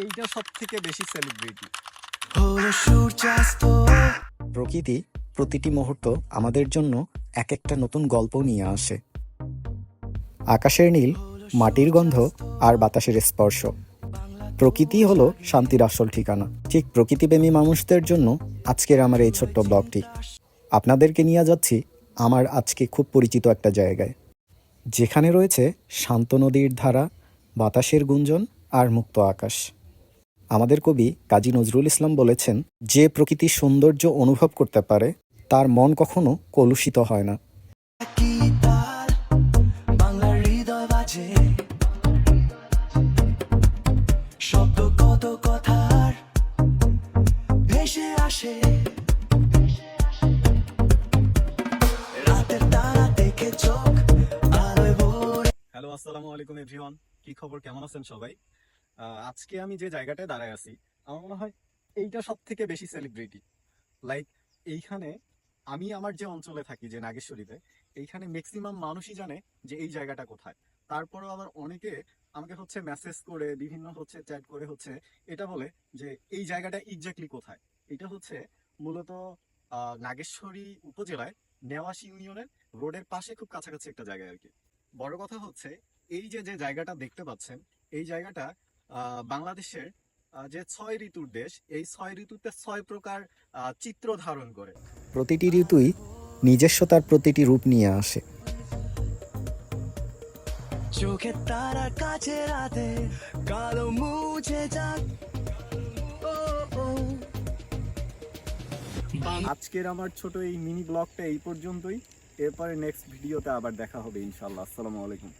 এইটা সব থেকে বেশি সেলিব্রিটি প্রকৃতি প্রতিটি মুহূর্ত আমাদের জন্য এক একটা নতুন গল্প নিয়ে আসে। আকাশের নীল, মাটির গন্ধ আর বাতাসের স্পর্শ। প্রকৃতি হলো শান্তির আসল ঠিকানা। ঠিক প্রকৃতিপ্রেমী মানুষদের জন্য আজকের আমার এই ছোট্ট ব্লগটি। আপনাদেরকে নিয়ে যাচ্ছি আমার আজকে খুব পরিচিত একটা জায়গায়। যেখানে রয়েছে শান্ত নদীর ধারা, বাতাসের গুঞ্জন আর মুক্ত আকাশ। আমাদের কবি কাজী নজরুল ইসলাম বলেছেন যে প্রকৃতির সৌন্দর্য অনুভব করতে পারে তার মন কখনো কলুষিত হয় না। শব্দ কত কথার ভেসে আসে। রাতের তারা দেখে চোখ আলোয় ভরে। হ্যালো আসসালামু আলাইকুম এভরিওয়ান কি খবর? কেমন আছেন সবাই? আজকে আমি যে জায়গাটায় দাঁড়ায় আছি, আমার মনে হয় এইটা সব থেকে বেশি সেলিব্রিটি লাইক এইখানে আমি আমার যে অঞ্চলে থাকি, যে নাগেশ্বরীতে, এইখানে ম্যাক্সিমাম মানুষই জানে যে এই জায়গাটা কোথায়। তারপরেও আবার অনেকে আমাকে হচ্ছে মেসেজ করে, বিভিন্ন হচ্ছে চ্যাট করে হচ্ছে, এটা বলে যে এই জায়গাটা এক্স্যাক্টলি কোথায়? এটা হচ্ছে মূলত নাগেশ্বরী উপজেলায় নেওয়াশি ইউনিয়নের রোডের পাশে খুব কাছাকাছি একটা জায়গায় আর কি। বড় কথা হচ্ছে, এই যে যে জায়গাটা দেখতে পাচ্ছেন, এই জায়গাটা বাংলাদেশের যে ছয় ঋতুর দেশ এই ছয় ঋতুতে ছয় প্রকার আহ, চিত্র ধারণ করে। প্রতিটি ঋতুই নিজস্বতার প্রতিটি রূপ নিয়ে আসে। চোখের তারা কাছে রাতে কালো মুছে যাক। আজকের আমার ছোট এই মিনি ব্লগটা এই পর্যন্তই। এরপরে নেক্সট ভিডিওতে আবার দেখা হবে ইনশাল্লাহ আসসালামু আলাইকুম।